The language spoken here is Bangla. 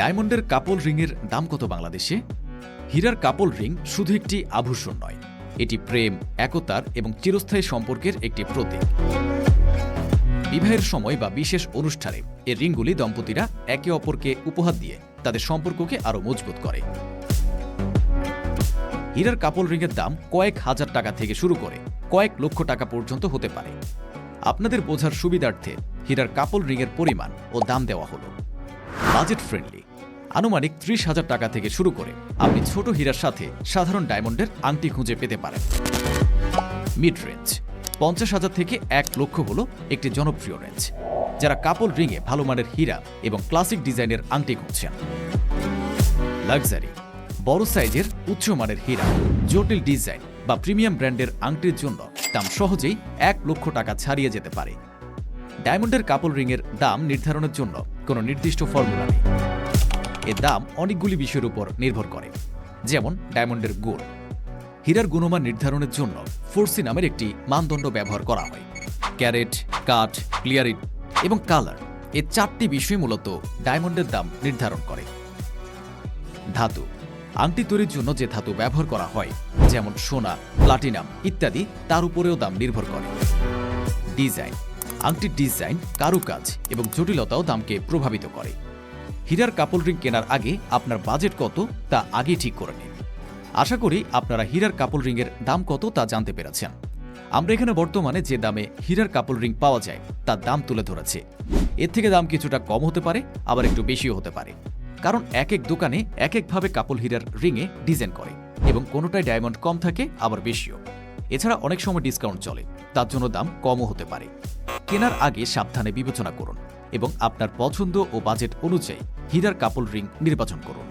ডায়মন্ডের কাপল রিংয়ের দাম কত বাংলাদেশে? হীরার কাপল রিং শুধু একটি আভূষণ নয়, এটি প্রেম, একতার এবং চিরস্থায়ী সম্পর্কের একটি প্রতীক। বিবাহের সময় বা বিশেষ অনুষ্ঠানে এই রিংগুলি দম্পতিরা একে অপরকে উপহার দিয়ে তাদের সম্পর্ককে আরও মজবুত করে। হীরার কাপল রিংয়ের দাম কয়েক হাজার টাকা থেকে শুরু করে কয়েক লক্ষ টাকা পর্যন্ত হতে পারে। আপনাদের বোঝার সুবিধার্থে হীরার কাপল রিংয়ের পরিমাণ ও দাম দেওয়া হলো। বাজেট ফ্রেন্ডলি আনুমানিক ত্রিশ হাজার টাকা থেকে শুরু করে আপনি ছোট হীরার সাথে সাধারণ ডায়মন্ডের আংটি খুঁজে পেতে পারেন। মিড রেঞ্জ পঞ্চাশ হাজার থেকে এক লক্ষ হল একটি জনপ্রিয় রেঞ্জ যারা কাপল রিংয়ে ভালো মানের হীরা এবং ক্লাসিক ডিজাইনের আংটি খুঁজছেন। লাক্সারি বড় সাইজের উচ্চমানের হীরা, জটিল ডিজাইন বা প্রিমিয়াম ব্র্যান্ডের আংটির জন্য দাম সহজেই এক লক্ষ টাকা ছাড়িয়ে যেতে পারে। ডায়মন্ডের কাপল রিংয়ের দাম নির্ধারণের জন্য কোনো নির্দিষ্ট ফর্মুলা নেই। এর দাম অনেকগুলি বিষয়ের উপর নির্ভর করে। যেমন ডায়মন্ডের গুণ। হীরার গুণমান নির্ধারণের জন্য ফোর্সি নামের একটি মানদণ্ড ব্যবহার করা হয়। ক্যারেট, কাঠ, ক্লিয়ারিট এবং কালার এই চারটি বিষয় মূলত ডায়মন্ডের দাম নির্ধারণ করে। ধাতু। আংটি তৈরির জন্য যে ধাতু ব্যবহার করা হয়, যেমন সোনা, প্লাটিনাম ইত্যাদি, তার উপরেও দাম নির্ভর করে। ডিজাইন। আংটির ডিজাইন কারুকাজ এবং জটিলতাও দামকে প্রভাবিত করে। হীরার কাপল রিং কেনার আগে আপনার বাজেট কত তা আগে ঠিক করে নিন। আশা করি আপনারা হীরার কাপল রিংয়ের দাম কত তা জানতে পেরেছেন। আমরা এখানে বর্তমানে যে দামে হীরার কাপল রিং পাওয়া যায়, তার দাম তুলে ধরেছে। এর থেকে দাম কিছুটা কম হতে পারে, আবার একটু বেশিও হতে পারে। কারণ এক এক দোকানে এক একভাবে কাপল হীরার রিংয়ে ডিজাইন করে এবং কোনোটায় ডায়মন্ড কম থাকে, আবার বেশিও। এছাড়া অনেক সময় ডিসকাউন্ট চলে, তার জন্য দাম কমও হতে পারে। কেনার আগে সাবধানে বিবেচনা করুন এবং আপনার পছন্দ ও বাজেট অনুযায়ী হীরার কাপল রিং নির্বাচন করুন।